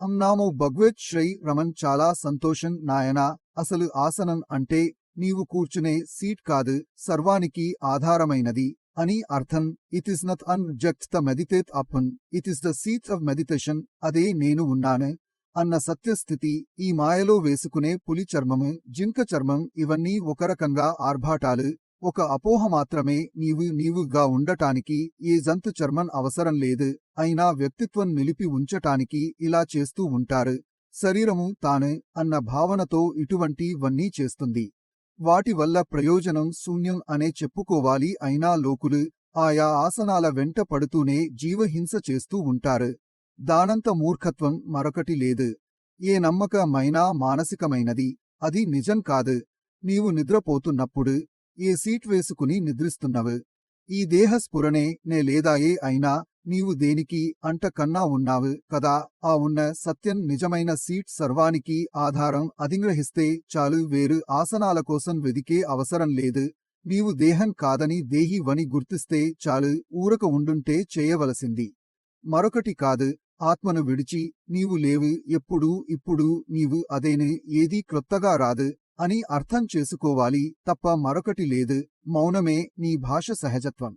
అమ్నామో భగవత్ శ్రీ రమణ్ చాలా సంతోషం నాయనా. అసలు ఆసనం అంటే నీవు కూర్చునే సీట్ కాదు సర్వానికి ఆధారమైనది అని అర్థం. It is not an object the meditate upon it is the seat of meditation అదే నేను ఉన్నాను అన్న సత్యస్థితి ఈ మాయలో వేసుకునే పులి చర్మము జింక చర్మం ఇవన్నీ ఒక రకంగా ఆర్భాటాలు. ఒక అపోహ మాత్రమే నీవు నీవుగా ఉండటానికి ఏ జంతు చర్మం అవసరం లేదు. అయినా వ్యక్తిత్వం నిలిపి ఉంచటానికి ఇలా చేస్తూ ఉంటారు. శరీరము తాను అన్న భావనతో ఇటువంటివన్నీ చేస్తుంది. వాటి వల్ల ప్రయోజనం శూన్యం అనే చెప్పుకోవాలి అయినా లోకులు ఆయా ఆసనాల వెంట పడుతూనే జీవహింస చేస్తూ ఉంటారు. దానంత మూర్ఖత్వం మరొకటి లేదు. ఏ నమ్మకమైనా మానసికమైనది. అది నిజం కాదు. నీవు నిద్రపోతున్నప్పుడు ఏ సీట్ వేసుకుని నిద్రిస్తున్నవు? ఈ దేహస్ఫురణే నే లేదాయే అయినా నీవు దేనికి అంట కన్నా ఉన్నావు కదా? ఆ ఉన్న సత్యం నిజమైన సీట్ సర్వానికి ఆధారం అధిగ్రహిస్తే చాలు వేరు ఆసనాల కోసం వెదికే అవసరం లేదు. నీవు దేహం కాదని దేహి వని గుర్తిస్తే చాలు ఊరక ఉండుంటే చేయవలసింది. మరొకటి కాదు ఆత్మను విడిచి నీవు లేవు ఎప్పుడూ ఇప్పుడు నీవు అదేనే ఏదీ క్రొత్తగా రాదు. అని అర్థం చేసుకోవాలి తప్ప మరొకటి లేదు. మౌనమే నీ భాష సహజత్వం.